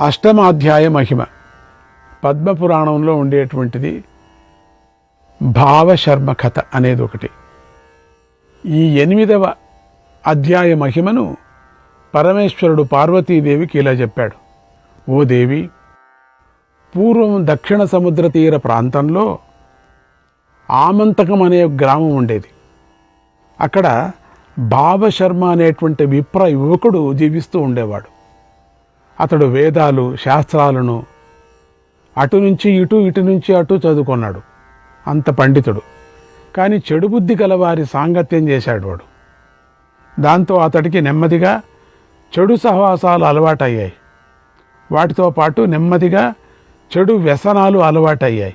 అష్టమాధ్యాయ మహిమ. పద్మపురాణంలో ఉండేటువంటిది భావశర్మ కథ అనేది ఒకటి ఈ ఎనిమిదవ అధ్యాయ మహిమను పరమేశ్వరుడు పార్వతీదేవికి ఇలా చెప్పాడు. ఓ దేవి పూర్వం దక్షిణ సముద్ర తీర ప్రాంతంలో ఆమంతకం అనే గ్రామం ఉండేది. అక్కడ భావశర్మ అనేటువంటి విప్ర యువకుడు జీవిస్తూ ఉండేవాడు. అతడు వేదాలు శాస్త్రాలను అటు నుంచి ఇటు ఇటు నుంచి అటు చదువుకున్నాడు. అంత పండితుడు. కానీ చెడు బుద్ధి గలవారి సాంగత్యం చేశాడు వాడు. దాంతో అతడికి నెమ్మదిగా చెడు సహవాసాలు అలవాటయ్యాయి. వాటితో పాటు నెమ్మదిగా చెడు వ్యసనాలు అలవాటయ్యాయి.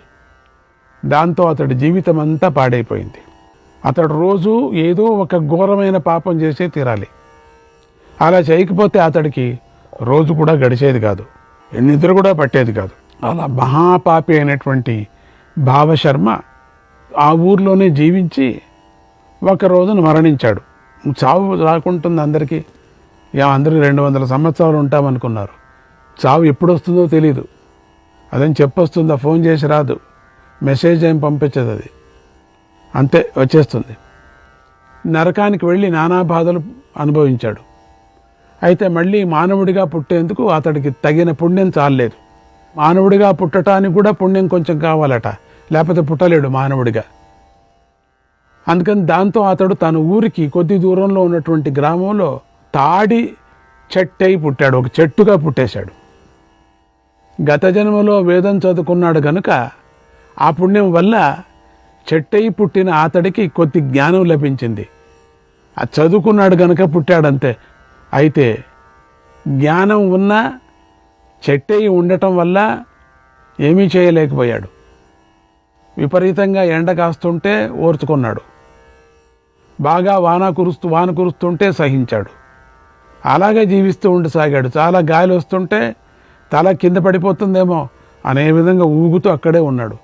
దాంతో అతడి జీవితం అంతా పాడైపోయింది. అతడు రోజు ఏదో ఒక ఘోరమైన పాపం చేసే తీరాలి. అలా చేయకపోతే అతడికి రోజు కూడా గడిచేది కాదు. నిద్ర కూడా పట్టేది కాదు. అలా మహాపాపి అయినటువంటి భావశర్మ ఆ ఊర్లోనే జీవించి ఒక రోజున మరణించాడు. చావు రాకుంటుంది అందరికీ. యా అందరూ రెండు వందల సంవత్సరాలు ఉంటామనుకున్నారు. చావు ఎప్పుడు వస్తుందో తెలీదు. అదని చెప్పొస్తుందా? ఫోన్ చేసి రాదు. మెసేజ్ ఏం పంపించదు అది. అంతే వచ్చేస్తుంది. నరకానికి వెళ్ళి నానా బాధలు అనుభవించాడు. అయితే మళ్ళీ మానవుడిగా పుట్టేందుకు అతడికి తగిన పుణ్యం చాలలేదు. మానవుడిగా పుట్టడానికి కూడా పుణ్యం కొంచెం కావాలట. లేకపోతే పుట్టలేడు మానవుడిగా. అందుకని దాంతో అతడు తన ఊరికి కొద్ది దూరంలో ఉన్నటువంటి గ్రామంలో తాడి చెట్టై పుట్టాడు. ఒక చెట్టుగా పుట్టేశాడు. గత జన్మలో వేదం చదువుకున్నాడు కనుక ఆ పుణ్యం వల్ల చెట్టై పుట్టిన అతడికి కొద్ది జ్ఞానం లభించింది. ఆ చదువుకున్నాడు గనుక పుట్టాడంతే. అయితే జ్ఞానం ఉన్నా చెట్టయి ఉండటం వల్ల ఏమీ చేయలేకపోయాడు. విపరీతంగా ఎండ కాస్తుంటే ఓర్చుకున్నాడు. బాగా వాన కురుస్తూ వాన కురుస్తుంటే సహించాడు. అలాగే జీవిస్తూ ఉండసాగాడు చాలా గాలి వస్తుంటే తల కింద పడిపోతుందేమో అనే విధంగా ఊగుతూ అక్కడే ఉన్నాడు.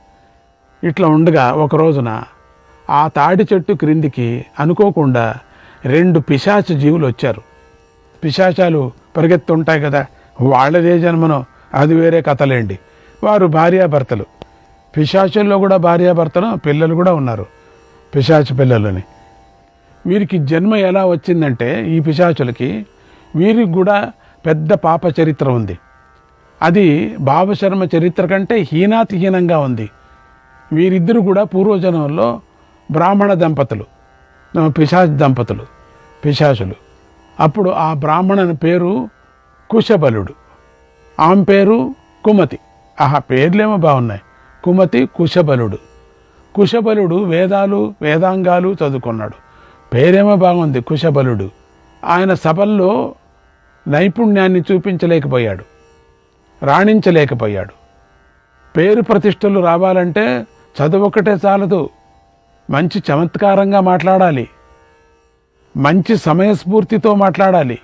ఇట్లా ఉండగా ఒక రోజున ఆ తాడి చెట్టు క్రిందికి అనుకోకుండా రెండు పిశాచ జీవులు వచ్చారు. పిశాచాలు పరిగెత్తుంటాయి కదా. వాళ్ళదే జన్మనో అది వేరే కథలేండి. వారు భార్యాభర్తలు. పిశాచుల్లో కూడా భార్యాభర్తలు పిల్లలు కూడా ఉన్నారు. పిశాచ పిల్లలని. వీరికి జన్మ ఎలా వచ్చిందంటే ఈ పిశాచులకి వీరికి కూడా పెద్ద పాప చరిత్ర ఉంది. అది భావశర్మ చరిత్ర కంటే హీనాతిహీనంగా ఉంది. వీరిద్దరు కూడా పూర్వజనంలో బ్రాహ్మణ దంపతులు. పిశాచ దంపతులు. పిశాచులు. అప్పుడు ఆ బ్రాహ్మణుని పేరు కుశబలుడు. ఆమె పేరు కుమతి. ఆహా పేర్లేమో బాగున్నాయి. కుమతి కుశబలుడు. కుశబలుడు వేదాలు వేదాంగాలు చదువుకున్నాడు. పేరేమో బాగుంది కుశబలుడు. ఆయన సభల్లో నైపుణ్యాన్ని చూపించలేకపోయాడు. రాణించలేకపోయాడు. పేరు ప్రతిష్టలు రావాలంటే చదువు ఒకటే చాలదు. మంచి చమత్కారంగా మాట్లాడాలి. మంచి సమయస్ఫూర్తితో మాట్లాడాలి.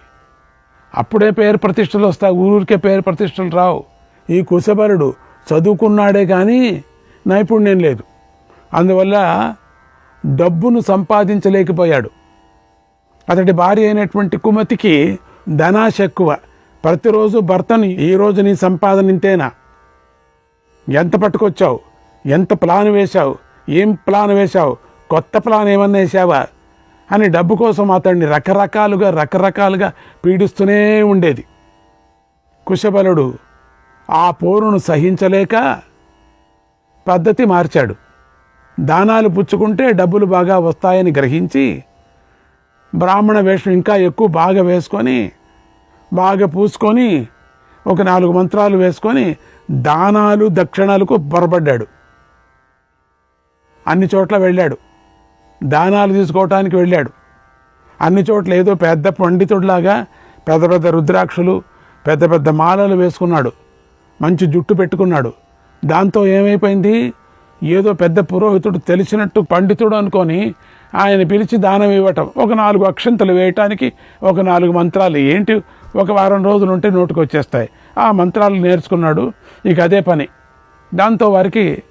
అప్పుడే పేరు ప్రతిష్టలు వస్తాయి. ఊరికే పేరు ప్రతిష్టలు రావు. ఈ కుశబరుడు చదువుకున్నాడే కానీ నైపుణ్యం లేదు. అందువల్ల డబ్బును సంపాదించలేకపోయాడు. అతడి భార్య అయినటువంటి కుమతికి ధనాశ ఎక్కువ ప్రతిరోజు భర్తని ఈ రోజు నీ సంపాదన ఇంతేనా? ఎంత పట్టుకొచ్చావు? ఎంత ప్లాన్ వేశావు? ఏం ప్లాన్ వేశావు? కొత్త ప్లాన్ ఏమన్నా వేసావా అని డబ్బు కోసం అతన్ని రకరకాలుగా రకరకాలుగా పీడిస్తూనే ఉండేది. కుశబలుడు ఆ పోరును సహించలేక పద్ధతి మార్చాడు. దానాలు పుచ్చుకుంటే డబ్బులు బాగా వస్తాయని గ్రహించి బ్రాహ్మణ వేషం ఇంకా ఎక్కువ బాగా వేసుకొని బాగా పూసుకొని ఒక నాలుగు మంత్రాలు వేసుకొని దానాలు దక్షిణాలకు పొరబడ్డాడు అన్ని చోట్ల వెళ్ళాడు. దానాలు తీసుకోవటానికి వెళ్ళాడు. అన్ని చోట్ల ఏదో పెద్ద పండితుడిలాగా పెద్ద పెద్ద రుద్రాక్షలు పెద్ద పెద్ద మాలలు వేసుకున్నాడు. మంచి జుట్టు పెట్టుకున్నాడు. దాంతో ఏమైపోయింది? ఏదో పెద్ద పురోహితుడు తెలిసినట్టు పండితుడు అనుకొని ఆయన పిలిచి దానం ఇవ్వటం. ఒక నాలుగు అక్షంతలు వేయటానికి ఒక నాలుగు మంత్రాలు. ఏంటి? ఒక వారం రోజులు ఉంటే నోటికి వచ్చేస్తాయి. ఆ మంత్రాలు నేర్చుకున్నాడు. ఇక అదే పని. దాంతో వారికి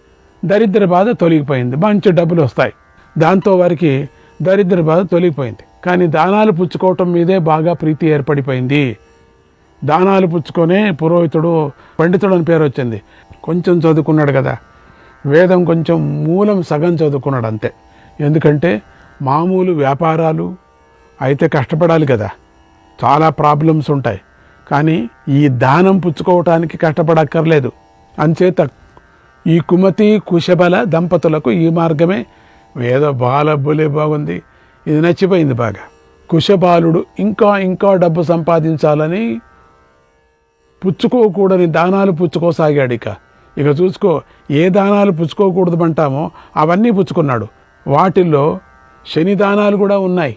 దరిద్ర బాధ తొలగిపోయింది. మంచి డబ్బులు వస్తాయి. దాంతో వారికి దరిద్ర బాధ తొలగిపోయింది. కానీ దానాలు పుచ్చుకోవటం మీదే బాగా ప్రీతి ఏర్పడిపోయింది. దానాలు పుచ్చుకొనే పురోహితుడు పండితుడు అని పేరు వచ్చింది. కొంచెం చదువుకున్నాడు కదా. వేదం కొంచెం మూలం సగం చదువుకున్నాడు అంతే. ఎందుకంటే మామూలు వ్యాపారాలు అయితే కష్టపడాలి కదా. చాలా ప్రాబ్లమ్స్ ఉంటాయి. కానీ ఈ దానం పుచ్చుకోవటానికి కష్టపడక్కర్లేదు. అంచేత ఈ కుమతి కుశబల దంపతులకు ఈ మార్గమే వేద బాల బులే బాగుంది. ఇది నచ్చిపోయింది బాగా. కుశబాలుడు ఇంకా ఇంకా డబ్బు సంపాదించాలని పుచ్చుకోకూడని దానాలు పుచ్చుకోసాగాడు ఇక. ఇక చూసుకో ఏ దానాలు పుచ్చుకోకూడదు అంటామో అవన్నీ పుచ్చుకున్నాడు. వాటిల్లో శని దానాలు కూడా ఉన్నాయి.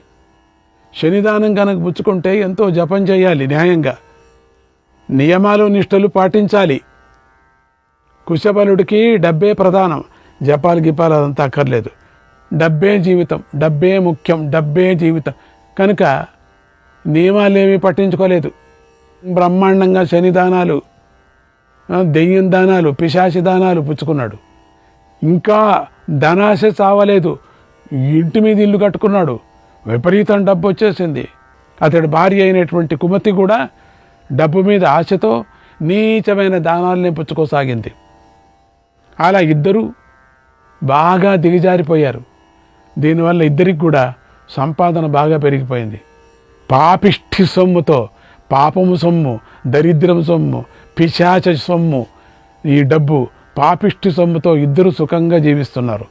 శనిదానం కనుక పుచ్చుకుంటే ఎంతో జపం చేయాలి న్యాయంగా. నియమాలు నిష్టలు పాటించాలి. కుశబలుడికి డబ్బే ప్రధానం. జపాలు గిపాలు అదంతా అక్కర్లేదు. డబ్బే జీవితం డబ్బే ముఖ్యం డబ్బే జీవితం. కనుక నియమాలేమీ పట్టించుకోలేదు. బ్రహ్మాండంగా శని దానాలు దెయ్యం దానాలు పిశాచి దానాలు పుచ్చుకున్నాడు. ఇంకా ధనాశ చావలేదు. ఇంటి మీద ఇల్లు కట్టుకున్నాడు. విపరీతం డబ్బు వచ్చేసింది. అతడి భార్య అయినటువంటి కుమతి కూడా డబ్బు మీద ఆశతో నీచమైన దానాలనే పుచ్చుకోసాగింది. అలా ఇద్దరూ బాగా దిగజారిపోయారు. దీనివల్ల ఇద్దరికి కూడా సంపాదన బాగా పెరిగిపోయింది. పాపిష్ఠి సొమ్ముతో పాపము సొమ్ము దరిద్రం సొమ్ము పిశాచ సొమ్ము ఈ డబ్బు పాపిష్టి సొమ్ముతో ఇద్దరు సుఖంగా జీవిస్తున్నారు.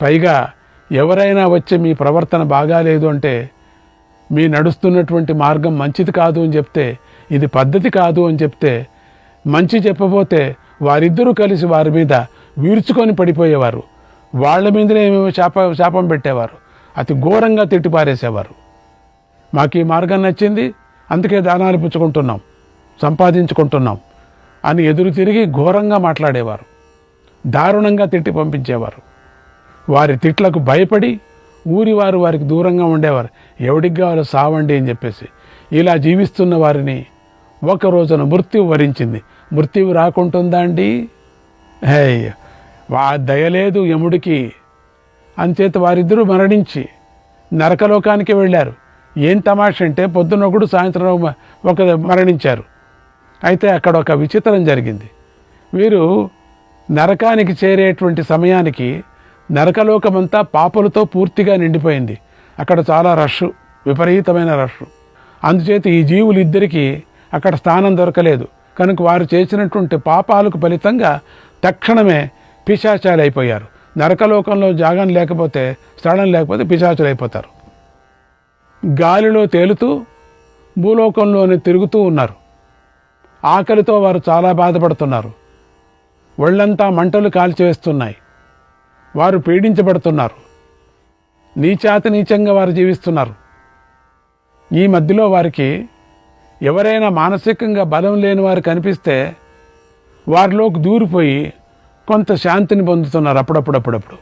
పైగా ఎవరైనా వచ్చి మీ ప్రవర్తన బాగాలేదు అంటే మీ నడుస్తున్నటువంటి మార్గం మంచిది కాదు అని చెప్తే ఇది పద్ధతి కాదు అని చెప్తే మంచి చెప్పబోతే వారిద్దరూ కలిసి వారి మీద వీర్చుకొని పడిపోయేవారు. వాళ్ళ మీదనే మేము శాప శాపం పెట్టేవారు. అతి ఘోరంగా తిట్టిపారేసేవారు. మాకు ఈ మార్గం నచ్చింది అందుకే దానాలు పుచ్చుకుంటున్నాం సంపాదించుకుంటున్నాం అని ఎదురు తిరిగి ఘోరంగా మాట్లాడేవారు. దారుణంగా తిట్టి పంపించేవారు. వారి తిట్లకు భయపడి ఊరి వారు వారికి దూరంగా ఉండేవారు. ఎవడికి కావాలో సావండి అని చెప్పేసి. ఇలా జీవిస్తున్న వారిని ఒక రోజున మృత్యువు వరించింది. మృత్యువు రాకుంటుందా అండి? హే వా దయలేదు యముడికి. అంచేత వారిద్దరూ మరణించి నరకలోకానికి వెళ్ళారు. ఏం తమాష అంటే పొద్దున ఒకడు సాయంత్రం ఒక- మరణించారు. అయితే అక్కడ ఒక విచిత్రం జరిగింది. వీరు నరకానికి చేరేటువంటి సమయానికి నరకలోకమంతా పాపలతో పూర్తిగా నిండిపోయింది. అక్కడ చాలా రష్ విపరీతమైన రష్ అందుచేత ఈ జీవులు ఇద్దరికీ అక్కడ స్థానం దొరకలేదు. కనుక వారు చేసినటువంటి పాపాలకు ఫలితంగా తక్షణమే పిశాచాలు అయిపోయారు నరకలోకంలో జాగం లేకపోతే స్థలం లేకపోతే పిశాచులు అయిపోతారు గాలిలో తేలుతూ భూలోకంలోనే తిరుగుతూ ఉన్నారు. ఆకలితో వారు చాలా బాధపడుతున్నారు. ఒళ్ళంతా మంటలు కాల్చివేస్తున్నాయి. వారు పీడించబడుతున్నారు. నీచాతి నీచంగా వారు జీవిస్తున్నారు. ఈ మధ్యలో వారికి ఎవరైనా మానసికంగా బలం లేని వారు కనిపిస్తే వారిలోకి దూరిపోయి కొంత శాంతిని పొందుతున్నారు అప్పుడప్పుడప్పుడప్పుడు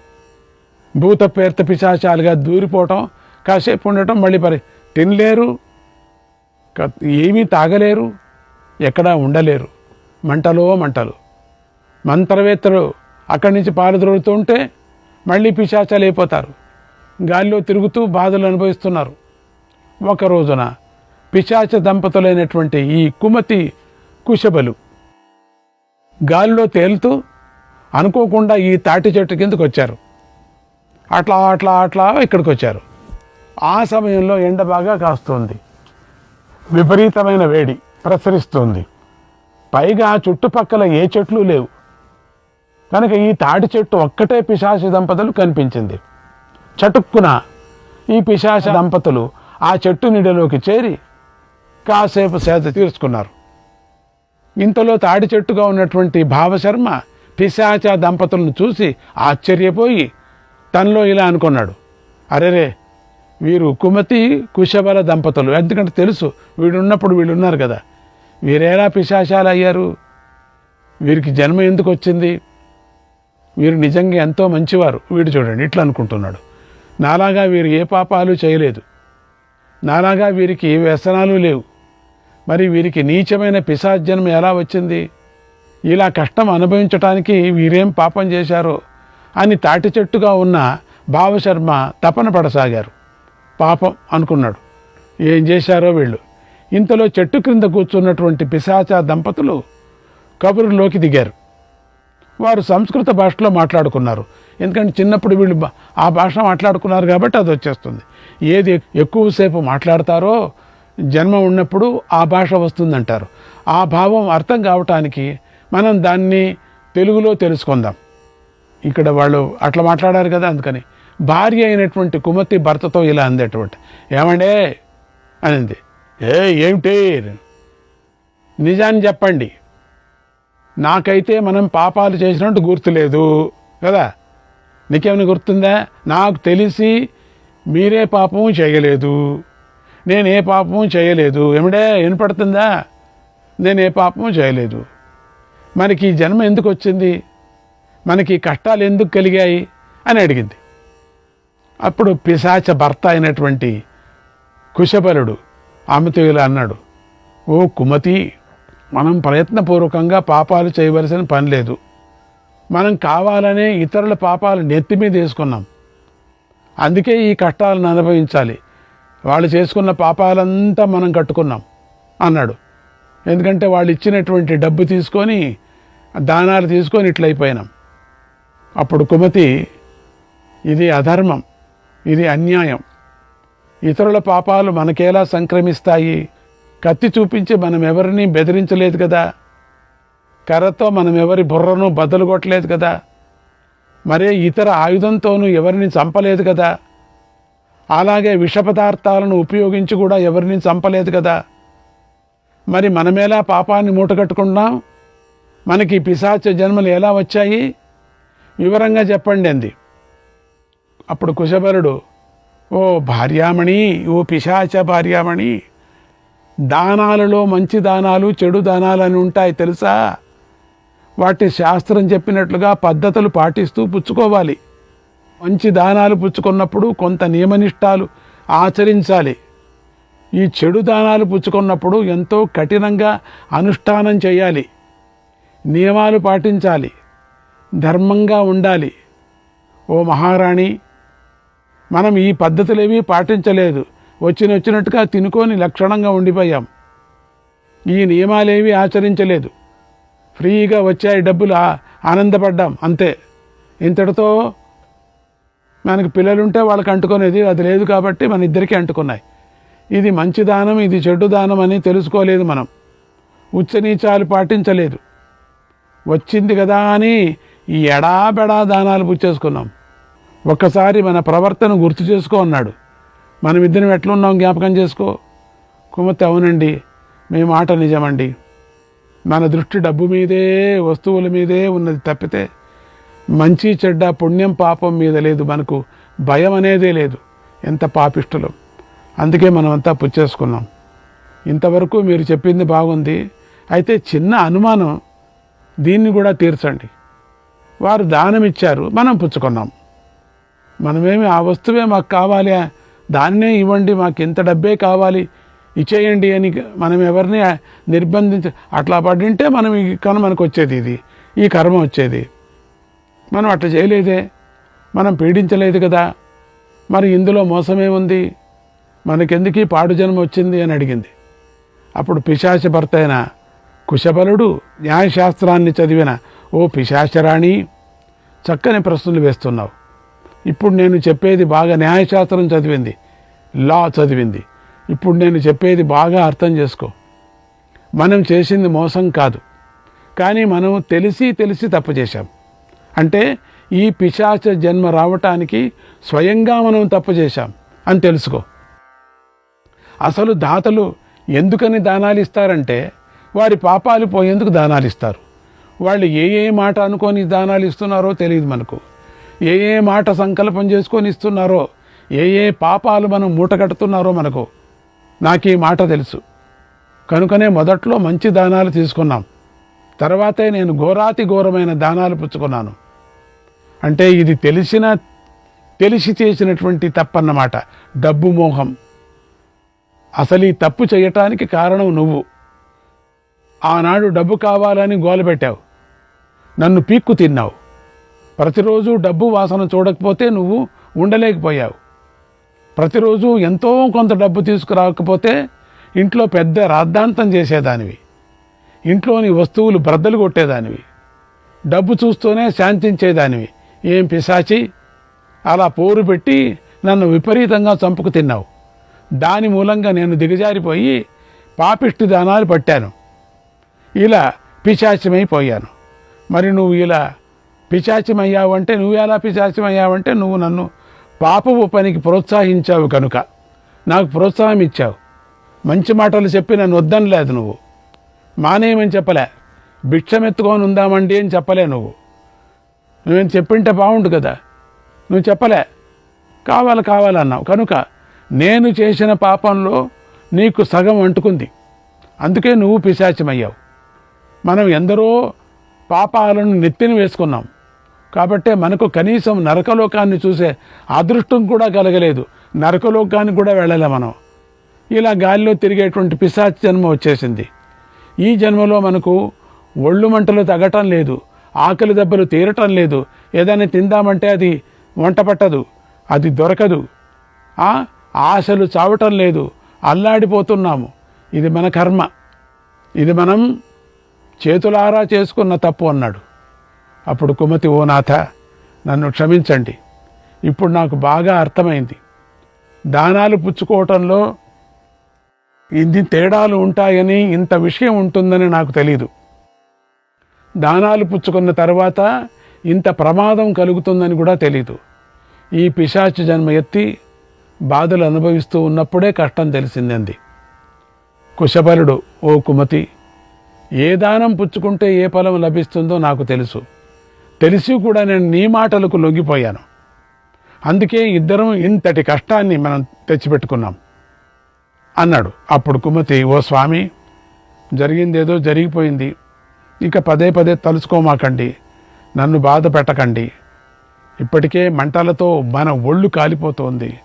భూత పేర్త పిశాచాలుగా దూరిపోవటం కాసేపు ఉండటం మళ్ళీ పరి తినలేరు ఏమీ తాగలేరు ఎక్కడా ఉండలేరు. మంటలో మంటలు. మంత్రవేత్తలు అక్కడి నుంచి పారద్రోలుతూ ఉంటే మళ్ళీ పిశాచాలు అయిపోతారు. గాలిలో తిరుగుతూ బాధలు అనుభవిస్తున్నారు. ఒక రోజున పిశాచ దంపతులైనటువంటి ఈ కుమతి కుశబలు గాలిలో తేలుతూ అనుకోకుండా ఈ తాటి చెట్టు కిందకు వచ్చారు. అట్లా అట్లా అట్లా ఇక్కడికి వచ్చారు. ఆ సమయంలో ఎండ బాగా కాస్తుంది. విపరీతమైన వేడి ప్రసరిస్తుంది. పైగా చుట్టుపక్కల ఏ చెట్లు లేవు. కనుక ఈ తాటి చెట్టు ఒక్కటే పిశాచి దంపతులు కనిపించింది. చటుక్కున ఈ పిశాచ దంపతులు ఆ చెట్టు నీడలోకి చేరి కాసేపు సేద తీర్చుకున్నారు. ఇంతలో తాడి చెట్టుగా ఉన్నటువంటి భావశర్మ పిశాచ దంపతులను చూసి ఆశ్చర్యపోయి తనలో ఇలా అనుకున్నాడు. అరెరే వీరు కుమతి కుశబల దంపతులు. ఎందుకంటే తెలుసు వీడున్నప్పుడు వీళ్ళు ఉన్నారు కదా. వీరేలా పిశాచాలు అయ్యారు వీరికి జన్మ ఎందుకు వచ్చింది? వీరు నిజంగా ఎంతో మంచివారు. వీడు చూడండి ఇట్లా అనుకుంటున్నాడు. నాలాగా వీరు ఏ పాపాలు చేయలేదు. నాలాగా వీరికి ఏ వ్యసనాలు లేవు. మరి వీరికి నీచమైన పిశాజన్మ ఎలా వచ్చింది? ఇలా కష్టం అనుభవించటానికి వీరేం పాపం చేశారో అని తాటి చెట్టుగా ఉన్న భావశర్మ తపన పడసాగారు. పాపం అనుకున్నాడు. ఏం చేశారో వీళ్ళు? ఇంతలో చెట్టు క్రింద కూర్చున్నటువంటి పిశాచ దంపతులు కబురులోకి దిగారు. వారు సంస్కృత భాషలో మాట్లాడుకున్నారు. ఎందుకంటే చిన్నప్పుడు వీళ్ళు ఆ భాష మాట్లాడుకున్నారు కాబట్టి అది వచ్చేస్తుంది. ఏది ఎక్కువసేపు మాట్లాడతారో జన్మ ఉన్నప్పుడు ఆ భాష వస్తుందంటారు. ఆ భావం అర్థం కావటానికి మనం దాన్ని తెలుగులో తెలుసుకుందాం. ఇక్కడ వాళ్ళు అట్లా మాట్లాడారు కదా అందుకని. భార్య అయినటువంటి కుమతి భర్తతో ఇలా అందేటువంటి ఏమండే? అనింది. ఏ ఏమిటి? నిజాన్ని చెప్పండి. నాకైతే మనం పాపాలు చేసినట్టు గుర్తులేదు కదా. నీకేమైనా గుర్తుందా? నాకు తెలిసి మీరే పాపం చేయలేదు. నేను ఏ పాపం చేయలేదు. ఏమిడే? వినపడుతుందా? నేను ఏ పాపం చేయలేదు. మనకి ఈ జన్మ ఎందుకు వచ్చింది? మనకి కష్టాలు ఎందుకు కలిగాయి? అని అడిగింది. అప్పుడు పిశాచ భర్త అయినటువంటి కుశబలుడు ఆమెతో ఇలా అన్నాడు ఓ కుమతి మనం ప్రయత్నపూర్వకంగా పాపాలు చేయవలసిన పని లేదు. మనం కావాలనే ఇతరుల పాపాలు నెత్తి మీద వేసుకున్నాం. అందుకే ఈ కష్టాలను అనుభవించాలి. వాళ్ళు చేసుకున్న పాపాలంతా మనం కట్టుకున్నాం అన్నాడు. ఎందుకంటే వాళ్ళు ఇచ్చినటువంటి డబ్బు తీసుకొని దానాలు తీసుకొని ఇట్లయిపోయినాం. అప్పుడు కుమతి ఇది అధర్మం ఇది అన్యాయం. ఇతరుల పాపాలు మనకేలా సంక్రమిస్తాయి? కత్తి చూపించి మనం ఎవరిని బెదిరించలేదు కదా? కర్రతో మనం ఎవరి బుర్రను బదలుగొట్టలేదు కదా? మరే ఇతర ఆయుధంతోనూ ఎవరిని చంపలేదు కదా? అలాగే విష పదార్థాలను ఉపయోగించి కూడా ఎవరిని చంపలేదు కదా? మరి మనమేలా పాపాన్ని మూటగట్టుకున్నాం? మనకి పిశాచ జన్మలు ఎలా వచ్చాయి? వివరంగా చెప్పండి అంది. అప్పుడు కుశబరుడు ఓ భార్యామణి ఓ పిశాచ భార్యామణి దానాలలో మంచి దానాలు చెడు దానాలు అని ఉంటాయి తెలుసా? వాటి శాస్త్రం చెప్పినట్లుగా పద్ధతులు పాటిస్తూ పుచ్చుకోవాలి. మంచి దానాలు పుచ్చుకున్నప్పుడు కొంత నియమనిష్టాలు ఆచరించాలి. ఈ చెడు దానాలు పుచ్చుకున్నప్పుడు ఎంతో కఠినంగా అనుష్ఠానం చేయాలి. నియమాలు పాటించాలి. ధర్మంగా ఉండాలి. ఓ మహారాణి మనం ఈ పద్ధతులేవి పాటించలేదు. వచ్చిన వచ్చినట్టుగా తినుకొని లక్షణంగా ఉండిపోయాం. ఈ నియమాలేవి ఆచరించలేదు. ఫ్రీగా వచ్చాయి డబ్బులు ఆనందపడ్డాం అంతే. ఇంతటితో మనకు పిల్లలుంటే వాళ్ళకి అంటుకునేది అది లేదు కాబట్టి మన ఇద్దరికీ అంటుకున్నాయి. ఇది మంచి దానం ఇది చెడు దానం అని తెలుసుకోలేదు మనం. ఉచ్చనీచాలు పాటించలేదు. వచ్చింది కదా అని ఈ ఎడాబెడా దానాలు పుచ్చేసుకున్నాం ఒక్కసారి మన ప్రవర్తన గుర్తు చేసుకో అన్నాడు. మనం ఇద్దరం ఎట్లున్నాం జ్ఞాపకం చేసుకో. కుమతి అవునండి మీ మాట నిజమండి. మన దృష్టి డబ్బు మీదే వస్తువుల మీదే ఉన్నది తప్పితే మంచి చెడ్డ పుణ్యం పాపం మీద లేదు మనకు భయం అనేదే లేదు. ఎంత పాపిష్టులం. అందుకే మనమంతా పుచ్చేసుకున్నాం. ఇంతవరకు మీరు చెప్పింది బాగుంది. అయితే చిన్న అనుమానం దీన్ని కూడా తీర్చండి. వారు దానం ఇచ్చారు మనం పుచ్చుకున్నాం. మనమేమి ఆ వస్తువే మాకు కావాలి దాన్నే ఇవ్వండి మాకు ఇంత డబ్బే కావాలి ఇచ్చేయండి అని మనం ఎవరిని నిర్బంధించ అట్లా పడింటే మనం ఈ కన మనకు వచ్చేది ఇది ఈ కర్మ వచ్చేది. మనం అట్లా చేయలేదే. మనం పీడించలేదు కదా. మరి ఇందులో మోసమేముంది? మనకెందుకు పాడు జన్మ వచ్చింది అని అడిగింది. అప్పుడు పిశాచ భర్త అయిన కుశబలుడు న్యాయశాస్త్రాన్ని చదివిన ఓ పిశాచరాణి చక్కని ప్రశ్నలు వేస్తున్నావు. ఇప్పుడు నేను చెప్పేది బాగా న్యాయశాస్త్రం చదివింది లా చదివింది. ఇప్పుడు నేను చెప్పేది బాగా అర్థం చేసుకో. మనం చేసింది మోసం కాదు. కానీ మనం తెలిసి తెలిసి తప్పు చేశాం. అంటే ఈ పిశాచ జన్మ రావటానికి స్వయంగా మనం తప్పు చేశాం అని తెలుసుకో. అసలు దాతలు ఎందుకని దానాలు ఇస్తారంటే వారి పాపాలు పోయేందుకు దానాలు ఇస్తారు. వాళ్ళు ఏ ఏ మాట అనుకొని దానాలు ఇస్తున్నారో తెలియదు మనకు. ఏ ఏ మాట సంకల్పం చేసుకొని ఇస్తున్నారో ఏ ఏ పాపాలు మనం మూటగడుతున్నారో మనకు. నాకు ఈ మాట తెలుసు. కనుకనే మొదట్లో మంచి దానాలు తీసుకున్నాం. తర్వాతే నేను ఘోరాతి ఘోరమైన దానాలు పుచ్చుకున్నాను. అంటే ఇది తెలిసిన తెలిసి చేసినటువంటి తప్పన్నమాట. డబ్బు మోహం. అసలు ఈ తప్పు చేయటానికి కారణం నువ్వు. ఆనాడు డబ్బు కావాలని గోలపెట్టావు నన్ను పీక్కు తిన్నావు. ప్రతిరోజు డబ్బు వాసన చూడకపోతే నువ్వు ఉండలేకపోయావు. ప్రతిరోజు ఎంతో కొంత డబ్బు తీసుకురాకపోతే ఇంట్లో పెద్ద రాద్ధాంతం చేసేదానివి. ఇంట్లోని వస్తువులు బ్రద్దలు కొట్టేదానివి. డబ్బు చూస్తూనే శాంతించేదానివి. ఏం పిశాచి? అలా పోరు పెట్టి నన్ను విపరీతంగా చంపుకు తిన్నావు. దాని మూలంగా నేను దిగజారిపోయి పాపిష్టి దానాలు పట్టాను. ఇలా పిశాచమైపోయాను. మరి నువ్వు ఇలా పిశాచమయ్యావంటే నువ్వు ఎలా పిశాచమయ్యావంటే నువ్వు నన్ను పాపపు పనికి ప్రోత్సహించావు కనుక. నాకు ప్రోత్సాహం ఇచ్చావు. మంచి మాటలు చెప్పి నన్ను వద్దనలేదు నువ్వు. మానేయమని చెప్పలే. భిక్షమెత్తుకొని ఉందామండి అని చెప్పలే నువ్వు. నువ్వేం చెప్పింటే బాగుండు కదా. నువ్వు చెప్పలే. కావాలి కావాలన్నావు కనుక నేను చేసిన పాపంలో నీకు సగం అంటుకుంది. అందుకే నువ్వు పిశాచమయ్యావు. మనం ఎందరో పాపాలను నెత్తిన వేసుకున్నాం. కాబట్టే మనకు కనీసం నరకలోకాన్ని చూసే అదృష్టం కూడా కలగలేదు. నరకలోకానికి కూడా వెళ్ళలే మనం. ఇలా గాలిలో తిరిగేటువంటి పిశాచ జన్మ వచ్చేసింది. ఈ జన్మలో మనకు ఒళ్ళు మంటలు తగ్గటం లేదు. ఆకలి దెబ్బలు తీరటం లేదు. ఏదైనా తిందామంటే అది వంట పట్టదు. అది దొరకదు. ఆశలు చావటం లేదు. అల్లాడిపోతున్నాము. ఇది మన కర్మ. ఇది మనం చేతులారా చేసుకున్న తప్పు అన్నాడు. అప్పుడు కుమతి ఓ నాథ నన్ను క్షమించండి. ఇప్పుడు నాకు బాగా అర్థమైంది. దానాలు పుచ్చుకోవటంలో ఇన్ని తేడాలు ఉంటాయని ఇంత విషయం ఉంటుందని నాకు తెలీదు. దానాలు పుచ్చుకున్న తర్వాత ఇంత ప్రమాదం కలుగుతుందని కూడా తెలీదు. ఈ పిశాచి జన్మ ఎత్తి బాధలు అనుభవిస్తూ ఉన్నప్పుడే కష్టం తెలిసిందంది. కుశబలుడు ఓ కుమతి ఏ దానం పుచ్చుకుంటే ఏ ఫలం లభిస్తుందో నాకు తెలుసు. తెలిసి కూడా నేను నీ మాటలకు లొంగిపోయాను. అందుకే ఇద్దరం ఇంతటి కష్టాన్ని మనం తెచ్చిపెట్టుకున్నాం. అన్నాడు. అప్పుడు కుమతి ఓ స్వామి జరిగిందేదో జరిగిపోయింది. ఇక పదే పదే తలుచుకోమాకండి. నన్ను బాధ పెట్టకండి. ఇప్పటికే మంటలతో మన ఒళ్ళు కాలిపోతోంది.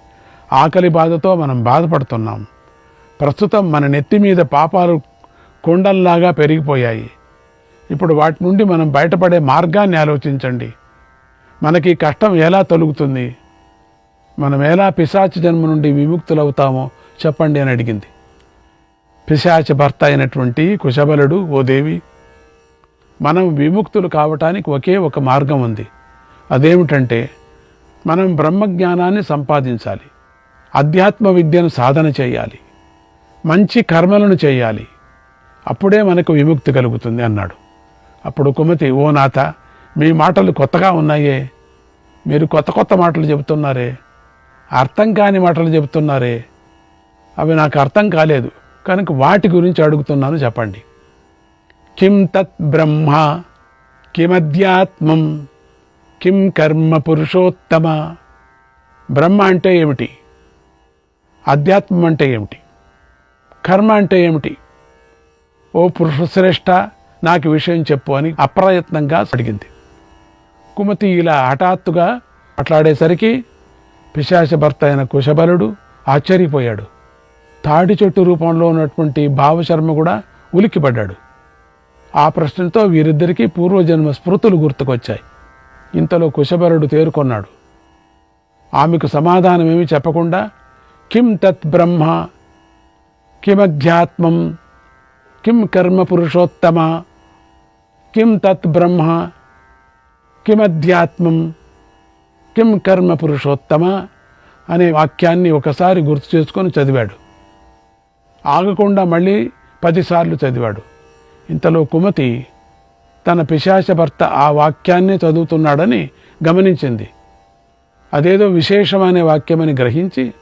ఆకలి బాధతో మనం బాధపడుతున్నాం. ప్రస్తుతం మన నెత్తి మీద పాపాలు కొండల్లాగా పెరిగిపోయాయి. ఇప్పుడు వాటి నుండి మనం బయటపడే మార్గాన్ని ఆలోచించండి. మనకి కష్టం ఎలా తొలుగుతుంది? మనం ఎలా పిశాచి జన్మ నుండి విముక్తులవుతామో చెప్పండి అని అడిగింది. పిశాచి భర్త అయినటువంటి కుశబలుడు ఓ దేవి మనం విముక్తులు కావటానికి ఒకే ఒక మార్గం ఉంది. అదేమిటంటే మనం బ్రహ్మజ్ఞానాన్ని సంపాదించాలి. అధ్యాత్మ విద్యను సాధన చేయాలి. మంచి కర్మలను చేయాలి. అప్పుడే మనకు విముక్తి కలుగుతుంది అన్నాడు. అప్పుడు కుమతి ఓ నాథ మీ మాటలు కొత్తగా ఉన్నాయే. మీరు కొత్త కొత్త మాటలు చెబుతున్నారే. అర్థం కాని మాటలు చెబుతున్నారే. అవి నాకు అర్థం కాలేదు. కనుక వాటి గురించి అడుగుతున్నాను చెప్పండి. కిం తత్ బ్రహ్మ కిమధ్యాత్మం కిం కర్మ పురుషోత్తమ? బ్రహ్మ అంటే ఏమిటి? అధ్యాత్మం అంటే ఏమిటి? కర్మ అంటే ఏమిటి? ఓ పురుషశ్రేష్ట నాకు విషయం చెప్పు అని అప్రయత్నంగా అడిగింది. కుమతి ఇలా హఠాత్తుగా మాట్లాడేసరికి పిశాచ భర్త అయిన కుశబలుడు ఆశ్చర్యపోయాడు. తాడి చెట్టు రూపంలో ఉన్నటువంటి భావశర్మ కూడా ఉలిక్కిపడ్డాడు. ఆ ప్రశ్నతో వీరిద్దరికీ పూర్వజన్మ స్మృతులు గుర్తుకొచ్చాయి. ఇంతలో కుశబరుడు తేరుకొన్నాడు. ఆమెకు సమాధానమేమి చెప్పకుండా కిం తత్ బ్రహ్మ కిమధ్యాత్మం కిం కర్మ పురుషోత్తమ కిం తత్ బ్రహ్మ కిమధ్యాత్మం కిం కర్మ పురుషోత్తమ అనే వాక్యాన్ని ఒకసారి గుర్తు చేసుకొని చదివాడు. ఆగకుండా మళ్ళీ పదిసార్లు చదివాడు. ఇంతలో కుమతి తన పిశాచ భర్త ఆ వాక్యాన్నే చదువుతున్నాడని గమనించింది. అదేదో విశేషమనే వాక్యమని గ్రహించి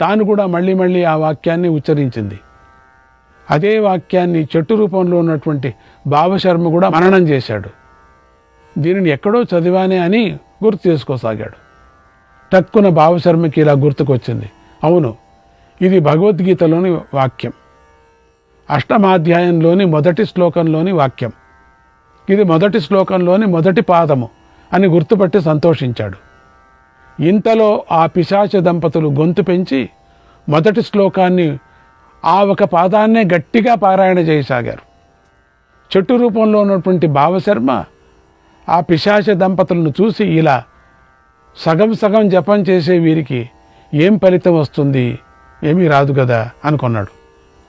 తాను కూడా మళ్ళీ మళ్ళీ ఆ వాక్యాన్ని ఉచ్చరించింది. అదే వాక్యాన్ని చెట్టు రూపంలో ఉన్నటువంటి బాబశర్మ కూడా మననం చేశాడు. దీనిని ఎక్కడో చదివానే అని గుర్తు చేసుకోసాగాడు. టక్కున బాబశర్మకి ఇలా గుర్తుకొచ్చింది. అవును ఇది భగవద్గీతలోని వాక్యం. అష్టమాధ్యాయంలోని మొదటి శ్లోకంలోని వాక్యం. ఇది మొదటి శ్లోకంలోని మొదటి పాదము అని గుర్తుపట్టి సంతోషించాడు. ఇంతలో ఆ పిశాచ దంపతులు గొంతు పెంచి మొదటి శ్లోకాన్ని ఆ ఒక పాదాన్నే గట్టిగా పారాయణ చేయసాగారు. చెట్టు రూపంలో ఉన్నటువంటి భావశర్మ ఆ పిశాచ దంపతులను చూసి ఇలా సగం సగం జపం చేసే వీరికి ఏం ఫలితం వస్తుంది? ఏమీ రాదు కదా అనుకున్నాడు.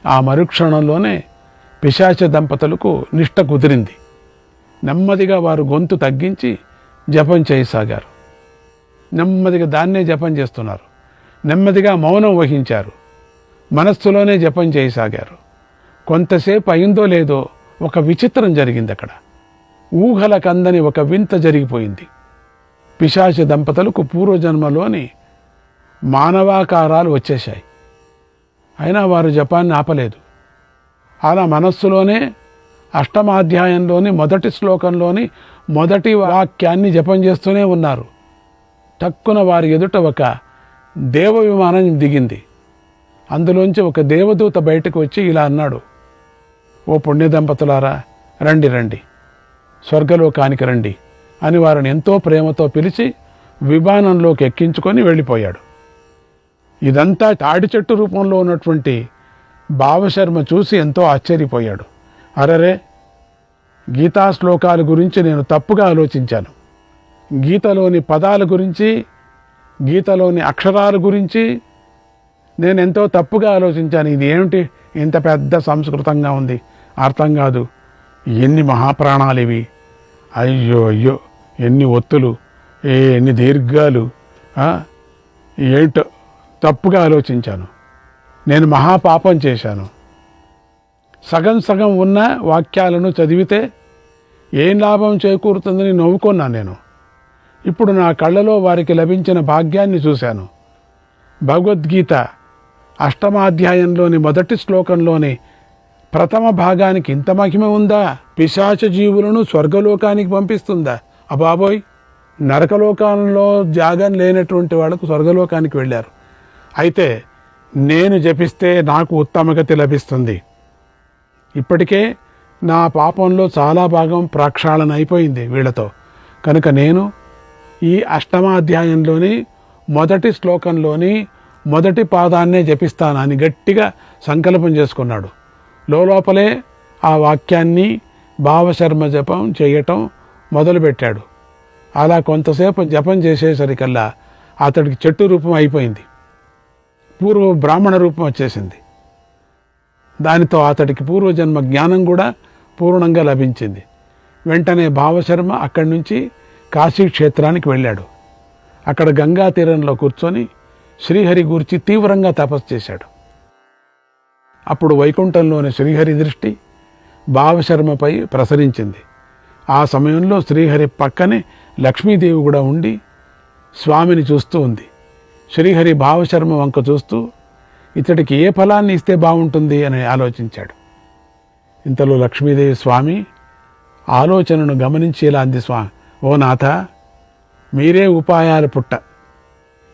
ఆ మరుక్షణంలోనే పిశాచ దంపతులకు నిష్ట కుదిరింది. నెమ్మదిగా వారు గొంతు తగ్గించి జపం చేయసాగారు. నెమ్మదిగా దాన్నే జపం చేస్తున్నారు. నెమ్మదిగా మౌనం వహించారు. మనస్సులోనే జపం చేయసాగారు. కొంతసేపు అయిందో లేదో ఒక విచిత్రం జరిగింది అక్కడ. ఊహల కందని ఒక వింత జరిగిపోయింది. పిశాచ దంపతులకు పూర్వజన్మలోని మానవాకారాలు వచ్చేశాయి. అయినా వారు జపాన్ని ఆపలేదు. అలా మనస్సులోనే అష్టమాధ్యాయంలోని మొదటి శ్లోకంలోని మొదటి వాక్యాన్ని జపం చేస్తూనే ఉన్నారు. టక్కున వారి ఎదుట ఒక దేవ విమానం దిగింది. అందులోంచి ఒక దేవదూత బయటకు వచ్చి ఇలా అన్నాడు ఓ పుణ్య దంపతులారా రండి రండి. స్వర్గలోకానికి రండి అని వారిని ఎంతో ప్రేమతో పిలిచి విమానంలోకి ఎక్కించుకొని వెళ్ళిపోయాడు. ఇదంతా తాడి చెట్టు రూపంలో ఉన్నటువంటి భావశర్మ చూసి ఎంతో ఆశ్చర్యపోయాడు. అరరే గీతా శ్లోకాల గురించి నేను తప్పుగా ఆలోచించాను. గీతలోని పదాల గురించి గీతలోని అక్షరాల గురించి నేను ఎంతో తప్పుగా ఆలోచించాను. ఇది ఏమిటి? ఇంత పెద్ద సంస్కృతంగా ఉంది. అర్థం కాదు. ఎన్ని మహాప్రాణాలు ఇవి అయ్యో అయ్యో ఎన్ని ఒత్తులు ఏ ఎన్ని దీర్ఘాలు ఏంటో తప్పుగా ఆలోచించాను. నేను మహాపాపం చేశాను. సగం సగం ఉన్న వాక్యాలను చదివితే ఏం లాభం చేకూరుతుందని నవ్వుకున్నాను నేను. ఇప్పుడు నా కళ్ళలో వారికి లభించిన భాగ్యాన్ని చూశాను. భగవద్గీత అష్టమాధ్యాయంలోని మొదటి శ్లోకంలోని ప్రథమ భాగానికి ఇంత మహిమ ఉందా? పిశాచ జీవులను స్వర్గలోకానికి పంపిస్తుందా? అబాబోయ్ నరకలోకాలలో జాగం లేనటువంటి వాళ్ళకు స్వర్గలోకానికి వెళ్ళారు. అయితే నేను జపిస్తే నాకు ఉత్తమగతి లభిస్తుంది. ఇప్పటికే నా పాపంలో చాలా భాగం ప్రక్షాళన అయిపోయింది వీళ్ళతో. కనుక నేను ఈ అష్టమాధ్యాయంలోని మొదటి శ్లోకంలోని మొదటి పాదాన్నే జపిస్తానని గట్టిగా సంకల్పం చేసుకున్నాడు. లోపలే ఆ వాక్యాన్ని భావశర్మ జపం చేయటం మొదలుపెట్టాడు. అలా కొంతసేపు జపం చేసేసరికల్లా అతడికి చెట్టు రూపం అయిపోయింది. పూర్వ బ్రాహ్మణ రూపం వచ్చేసింది. దానితో అతడికి పూర్వజన్మ జ్ఞానం కూడా పూర్ణంగా లభించింది. వెంటనే భావశర్మ అక్కడి నుంచి కాశీ క్షేత్రానికి వెళ్ళాడు. అక్కడ గంగా తీరంలో కూర్చొని శ్రీహరి గూర్చి తీవ్రంగా తపస్సు చేశాడు. అప్పుడు వైకుంఠంలోని శ్రీహరి దృష్టి భావశర్మపై ప్రసరించింది. ఆ సమయంలో శ్రీహరి పక్కనే లక్ష్మీదేవి కూడా ఉండి స్వామిని చూస్తూ ఉంది. శ్రీహరి భావశర్మ వంక చూస్తూ ఇతడికి ఏ ఫలాన్ని ఇస్తే బాగుంటుంది? అని ఆలోచించాడు. ఇంతలో లక్ష్మీదేవి స్వామి ఆలోచనను గమనించి ఇలా అంది స్వామి. ఓ నాథ మీరే ఉపాయాలు పుట్ట.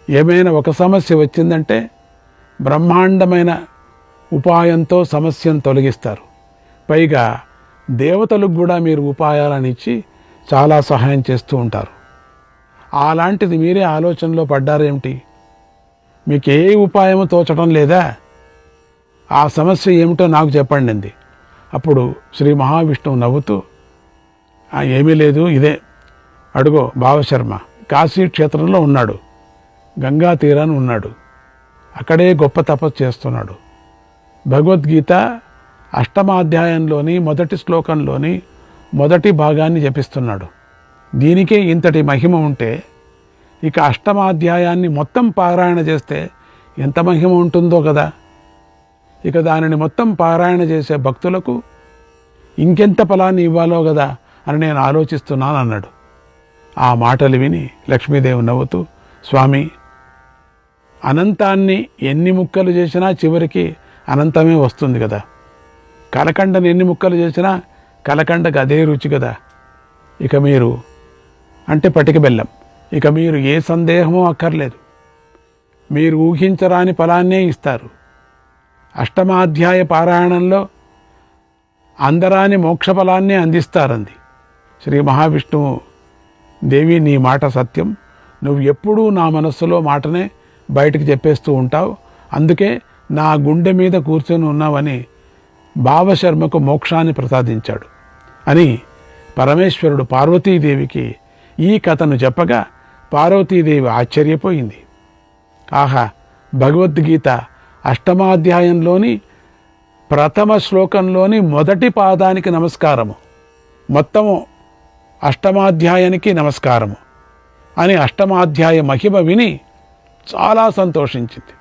ఏమైనా ఒక సమస్య వచ్చిందంటే బ్రహ్మాండమైన ఉపాయంతో సమస్యను తొలగిస్తారు. పైగా దేవతలకు కూడా మీరు ఉపాయాలను ఇచ్చి చాలా సహాయం చేస్తూ ఉంటారు. అలాంటిది మీరే ఆలోచనలో పడ్డారేమిటి? మీకు ఏ ఉపాయము తోచడం లేదా? ఆ సమస్య ఏమిటో నాకు చెప్పండి అప్పుడు శ్రీ మహావిష్ణువు నవ్వుతూ ఏమీ లేదు ఇదే. అడుగో భావశర్మ కాశీ క్షేత్రంలో ఉన్నాడు. గంగా తీరాన్ని ఉన్నాడు. అక్కడే గొప్ప తపస్సు చేస్తున్నాడు. భగవద్గీత అష్టమాధ్యాయంలోని మొదటి శ్లోకంలోని మొదటి భాగాన్ని జపిస్తున్నాడు. దీనికే ఇంతటి మహిమ ఉంటే ఇక అష్టమాధ్యాయాన్ని మొత్తం పారాయణ చేస్తే ఎంత మహిమ ఉంటుందో కదా. ఇక దానిని మొత్తం పారాయణ చేసే భక్తులకు ఇంకెంత ఫలాన్ని ఇవ్వాలో కదా అని నేను ఆలోచిస్తున్నాను అన్నాడు ఆ మాటలు విని లక్ష్మీదేవి నవ్వుతూ స్వామి అనంతాన్ని ఎన్ని ముక్కలు చేసినా చివరికి అనంతమే వస్తుంది కదా. కలకండని ఎన్ని ముక్కలు చేసినా కలకండకు అదే రుచి కదా. ఇక మీరు అంటే పటిక బెల్లం. ఇక మీరు ఏ సందేహమూ అక్కర్లేదు. మీరు ఊహించరాని ఫలాన్నే ఇస్తారు. అష్టమాధ్యాయ పారాయణంలో అందరాని మోక్ష ఫలాన్నే అందిస్తారంది. శ్రీ మహావిష్ణువు దేవి నీ మాట సత్యం. నువ్వు ఎప్పుడూ నా మనస్సులో మాటనే బయటికి చెప్పేస్తూ ఉంటావు. అందుకే నా గుండె మీద కూర్చొని ఉన్నావని భావశర్మకు మోక్షాన్ని ప్రసాదించాడు. అని పరమేశ్వరుడు పార్వతీదేవికి ఈ కథను చెప్పగా పార్వతీదేవి ఆశ్చర్యపోయింది. ఆహా భగవద్గీత అష్టమాధ్యాయంలోని ప్రథమ శ్లోకంలోని మొదటి పాదానికి నమస్కారము. మొత్తము అష్టమాధ్యాయానికి నమస్కారము అని అష్టమాధ్యాయ మహిమ విని చాలా సంతోషించింది.